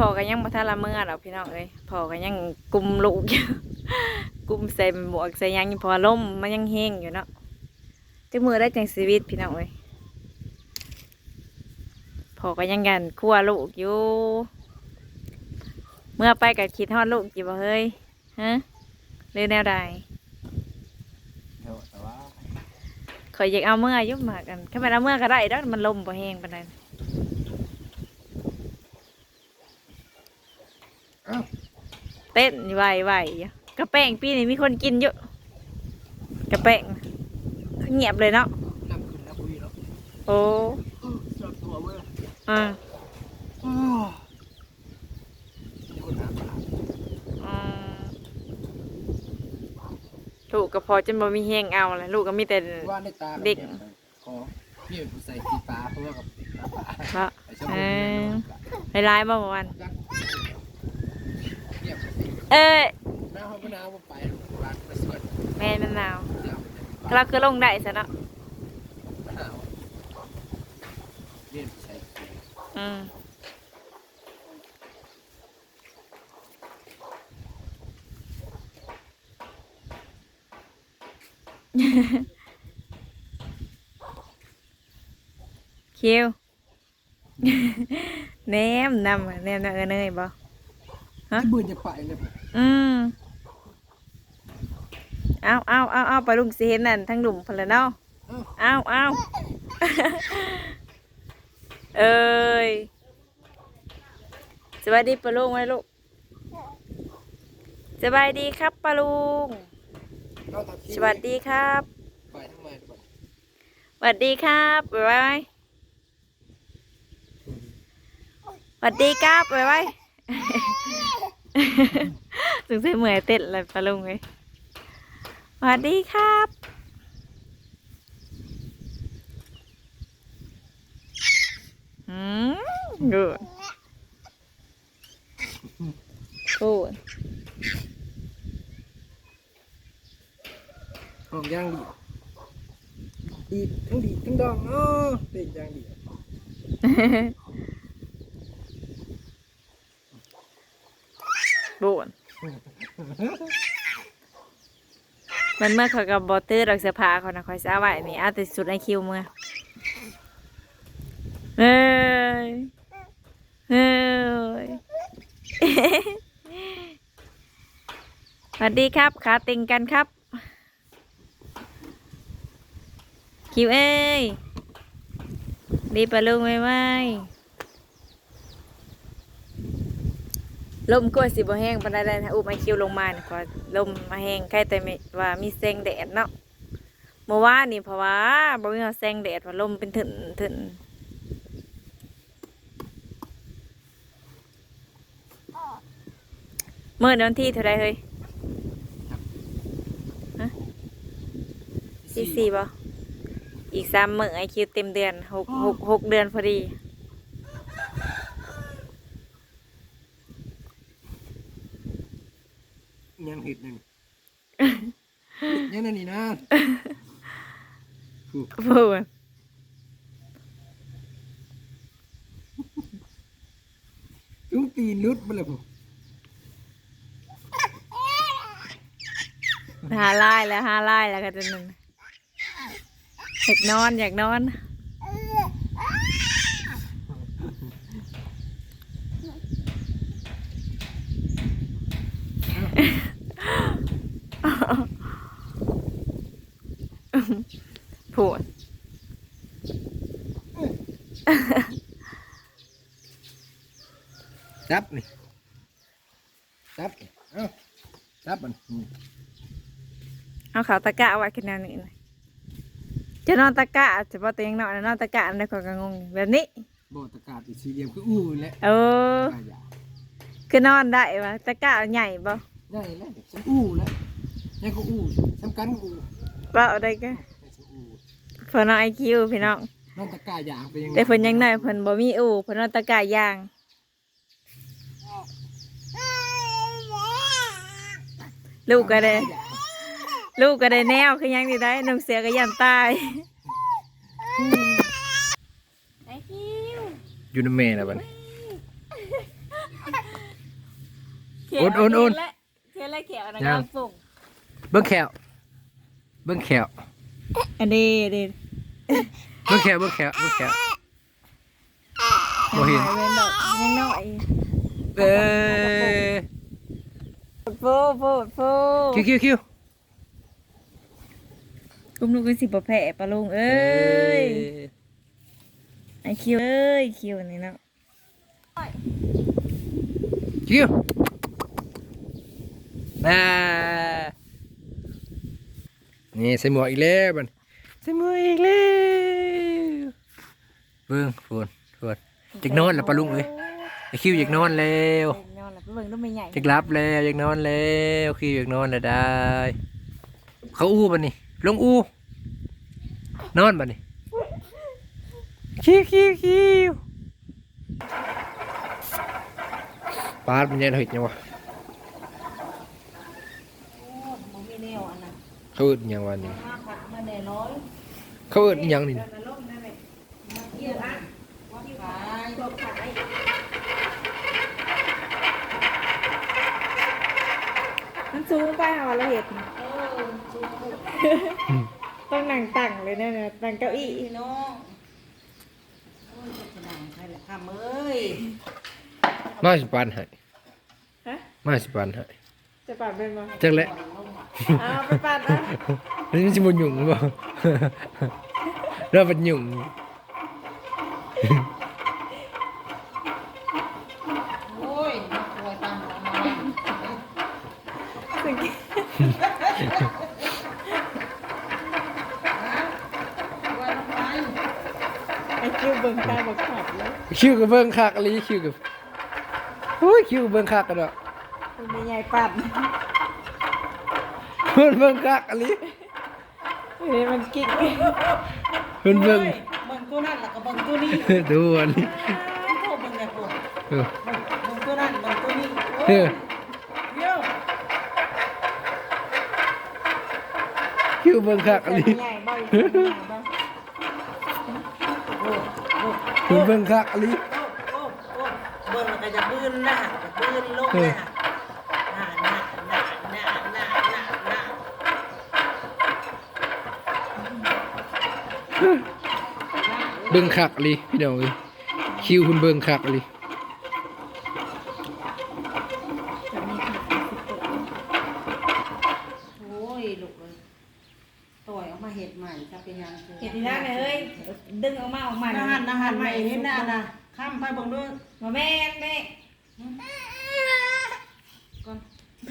พอก็ยังบ่ทันละเมื่อดอกพี่น้องเอ้ยพอก็ยังกุมลูกอยู่กุมใส่หมวกใส่หยังอยู่เพอลมมันยังแห้งอยู่เนาะจักมือได้จังชีวิตพี่น้องเอ้ยพอก็ยังกันคั่วลูกอยู่ เมื่อไปก็คิดฮอดลูกจิบ่เฮ้ยฮะหรือแนวใดเดี๋ยวแต่ว่าขอยอยากเอาเมื่ออยุบมากันถ้ามันเอาเมื่อก็ได้ดอกมันลมบ่แห้งปานใด เอ้า เต้นไหวไหวๆอยู่กระแป้งปีนี้มีคนกินเยอะกระแป้งน่ะเงียบเลยเนาะน้ำขึ้นน้ำบุยแล้วโอ้จอดตัวเว้ยอ่าอ้อนี่คนหาปลาอืมลูกก็พอจนบ่มีแห้งเอาเลยลูกก็มีแต่ว่าในตาเด็กขอพี่เป็นผู้ใส่กีปลาเพราะว่ากับปลาปลาเพราะไอ้ชอบคนเดียวไปร้ายบ่เมื่อวาน จักเงียบไปสิ เอ้ยน้าเขาไม่น้าว่าไปร้านไปสวยแม่นมันหนาวเดี๋ยวไปเราคือลงได้ซะเนาะมะนาวเรียนใส่เกียร์อืมคิวแหนมนำอะแหนมนำเออเนยบ่ฮะที่บืนจะไปเลยผม อืมเอาเอาเอาเอาไปลุงสิเห็นนั่นทั้งหลุมพนแหละเนาะเอ้าเอาเอาเอ้ยสวัสดีปะลุงไว้ลูกสบายดีครับปะลุงเอาตัดที่สวัสดีครับไปทั้งไมก่อนสวัสดีครับบ๊ายบายสวัสดีครับบ๊ายบาย ถึงใส่เหมื่อยเต้นเลยปะลุงเลยสวัสดีครับ อืมกูดกูดห้องย่างดีดีทั้งดีทั้งดองอ๋อเด็กย่างดี บนมันเมื่อเขากับบอเตอร์ดอกเสื้อผ้าเขานะคอยสาไหว้มีอาแต่สุดไอคิวเมื่อเฮ้ยเฮ้ยสวัสดีครับขาติงกันครับ คิวเอ้ยดีปะลุงไหมไหมลมก็สิบ่แห้งปานใดเลยนะอุมไอคิวลงมาเนี่ยพอลมมาแห้งใกล้แต่ไม่ว่ามีแสงแดดเนาะเมื่อวานนี่เพราะว่าบ่มีแสงแดดว่าลมเป็นถึนถึนเมื่อวันที่เท่าไรเฮ้ยสี่สี่บ่อีกสามมื้อไอคิวเต็มเดือนหกหกหกเดือนพอดี ยังเห็ดหนึ่ง ยังนั่นนี่นะพูดตุ้งตีนนุดไปเลยผมหาไล่แล้วหาไล่แล้วก็จะนึงอยากนอนอยากนอนพูด จับนี่จับนี่เอ้าจับมันอืมเอาเขาตะกะไว้ขึ้นแนวนี้นะจะนอนตะกะจะพอตัวเองนอนนอนตะกะอันนี้คนก็งงอยู่แบบนี้โบตะกาศอีกสี่เหลี่ยมคืออู้แหละเออตายาคือนอนได้ปะตะกะใหญ่ปะได้แล้วฉันอู้แล้วยังก็อู้สำคัญก็อู้ว่าเอาได้ก็แต่ฉันอู้เพิ่นเอาไอคิวพี่น้องน้องตะกาอยางเป็นยังไงแต่เพิ่นยังน้อยเพิ่นบ่มีอู่เพิ่นเอาตะกร้าย่าง ลูกก็ได้ ลูกก็ได้แนวคือยังนี่ได้น้องเสือก็ยันตายไอคิวอยู่ในเมย์นะบัดนอุ่นอุ่นอุ่นเทียนและเขียวนะยัครังบปุ่งเบิ้งแขวเบิ้งแขวอันนี้เด็ดเบิ้งแขวเบิ้งแขวเบิ้งแขวบ่เห็นเว้นดอกยังน้อย เอ้ยโฟโฟโฟคิวคิวคิวกุ้มลูกเป็นสิบแผลปะลุงเอ้ยไอคิวเอ้ยคิวนี่เนาะคิวน่านี่ใส่หมวกอีกแล้วบัดใส่หมวกอีกแล้วเบิ้งฝนฝนจักนอนแล้วปะลุงเอ้ยไอคิวอยากนอนแล้ว นอนหลับเบิ่งต้องไม่ใหญ่จักรับแล้วอยากนอนแล้วคิวอยากนอนแล้วได้ เขาอู้บัดนี่ลงอู้นอนบัดนี่คิวคิวคิวปาดมันยังเห็ดยังวะมึงมีแนวอันนั้นเขาอึดยังวันนี้มาผักมาแน่น้อยเขาอึดยังนี่แล้วล่มนั่นแหละมาเที่ยวนะว่าที่ขายจบขาย มันสูงไปหาเราเห็ดต้องนั่งตั้งเลยเนี่ยนะนั่งเก้าอี้พี่น้องโอ้ยจะนั่งใครละคำเอ้ยมาสิปันให้ฮะมาสิปันให้จะปัดเป็นบ่จักแหละอ้าวไปปัดอะนี่มันสิบ่ยุ่งบ่เราเป็นยุ่ง โอ้ยนักป่วยตามหลังมา สิ่งที่ ป่วยน้ำ ไปไอคิวเบิ่งตาบักขับแล้วคิวกับเบิ่งคักอะลีคิวกับโอ้ยคิวเบิ่งคักกันดอกเป็นยังไงปัดเพิ่นเบิ่งคักอะลีเฮ้ยมันกิ๊กเพิ่นเบิ่งโอ้ยเบิ่งตัวนั้นแล้วก็เบิ่งตัวนี้ดูอันนี้โทษเบิ่งไงพวกเออเบิ่งเบิ่งตัวนั้นเบิ่งตัวนี้เออ เดี๋ยว คิวเบิ่งคักอะลีใหญ่บ่อยใหญ่บ่คิวเบิ่งคักอะลีโอ้เบิ่งแล้วก็จะบื้นหนะจะบื้นลงนะน่าเบิ่งคักลีพี่น้องคิวเพิ่นเบิ่งคักลี โอ้ยลูกเอ้ยต่อยออกมาเห็ดใหม่จะเป็นยังไง เห็นที่นั่นเลยเฮ้ยดึงออกมาออกมา อาหารอาหารใหม่เห็นหน้านะข้ามไปเบังด้วย มาแม่แม่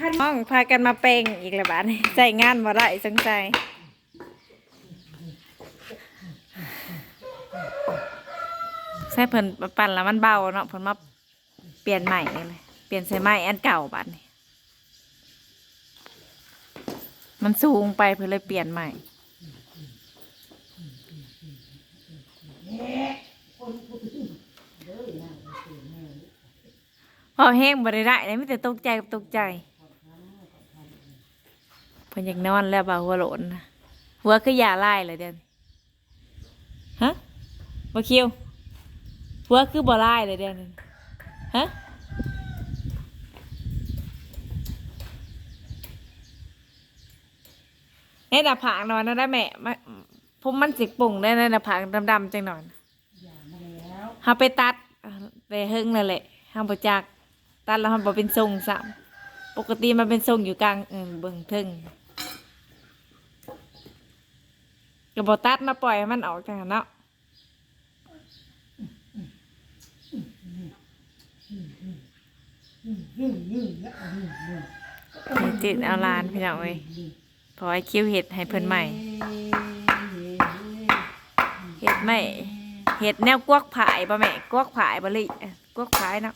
พันน้องพากันมาเป่งอีกแล้วบ้านใจงานบ่ได้สงใจใช่เพิ่นปั่นแล้วมันเบาเนาะเพิ่นมาเปลี่ยนใหม่เลยเปลี่ยนใส่ไม้อันเก่าบ้านนี้มันสูงไปเพิ่นเลยเปลี่ยนใหม่ พอแห้งบ่ได้ได้เลยไม่แต่ตกใจกับตกใจ เพิ่นอยากนอนแล้วบ่าหัวโหลนนหัวคืออย่าไล่เลยเดนฮะบ่คิวหัวคือบ่ไล่เลยเดี๋ยวนี้ฮะในหน้าผากนอนนะได้แม่มาผมมันสิปุ่งได้ในหน้าผากดำๆจังหน่อยเฮาไปตัดไปเฮงนั่นแหละเฮาบ่จักตัดแล้วมันบ่เป็นทรงซ้ำปกติมันเป็นทรงอยู่กลางเออเบิ่งเทิง ก็บ่ตัดมาปล่อยให้มันออกจังหั้นเนาะติดเอาลานพี่น้องเอ้ยพอไอ้คิวเห็ดให้เพิ่นใหม่เห็ดไม่เห็ดแนวกวกผายบ่แม่กวกผายบ่ลิเอ้อกวกผายเนาะ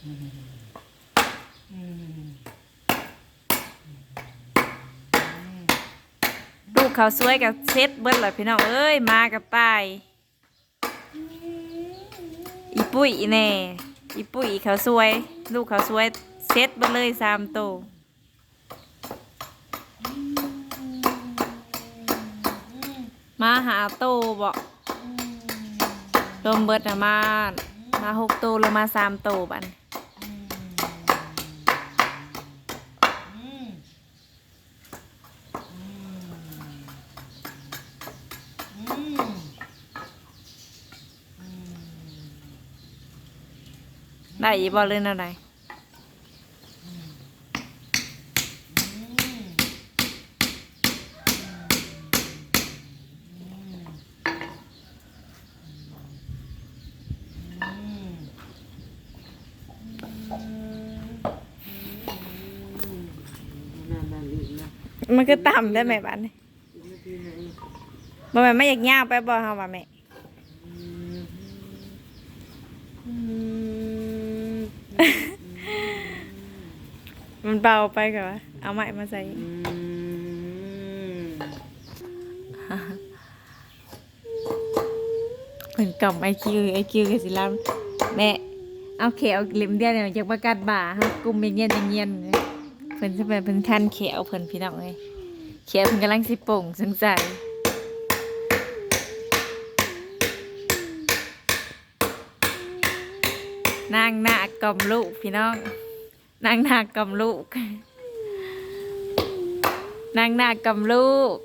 ลูกเขาสวยกับเซ็ตเบิ้ลเลยพี่น้องเอ้ยมากับตายอีปุ้ยแน่อีปุ้ยเขาสวย ลูกเขาสวยเซ็ตเบิ้ลเลยสามตัวมาหาโตบอกรวมเบิดนะมา มาหกโตลงมาสามโตบัน ได้อีบอลเลยนะไหนนั่นนั่นอีกนะมันก็ต่ำได้ไหมบันนี่อีกนาทีหนึ่งบ่แม่นไม่อยากย่างไปบ่เฮาว่าแม่ อืม มัน เบาไปกับวะเอาไม้มาใส่อืมเพิ่นกล่อมไอคิวไอคิวก็สิลาแม่เอาเขียวเล็มเดียวเนี่ยจากประกาศบ่าเฮากลุ่มเงียนๆเงียนๆเลยเพิ่นสิเป็นเพิ่นคันเขียวเพิ่นพี่น้องเอ้ยเขียวเพิ่นกำลังสิโป่งสงสัยนางหน้ากล่อมลูกพี่น้อง นางหน้ากล่อมลูก นางหน้ากล่อมลูก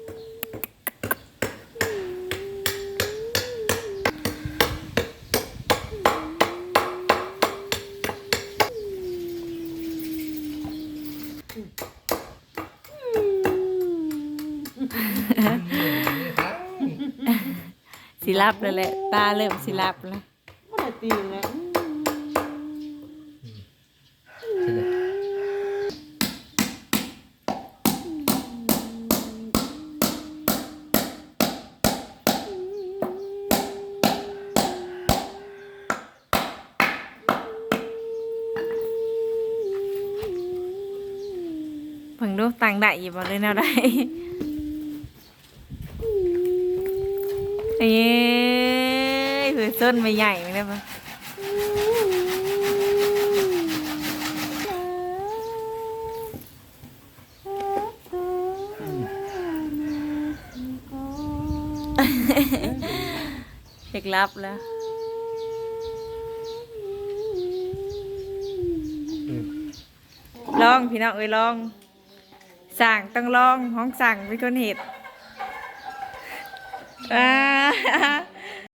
สิรับเลยแหละตาเริ่มสิรับแล้วก็ได้ตีแล้ว ดูตังได้อยู่บ่เลยแนวใดเอ้ยเผื่อส้นไม่ใหญ่ไม่ได้ปะเด็กรับแล้วลองพี่น้องเอ้ยลอง สั่งต้องลองห้องสั่งเป็นคนเห็ดอ่า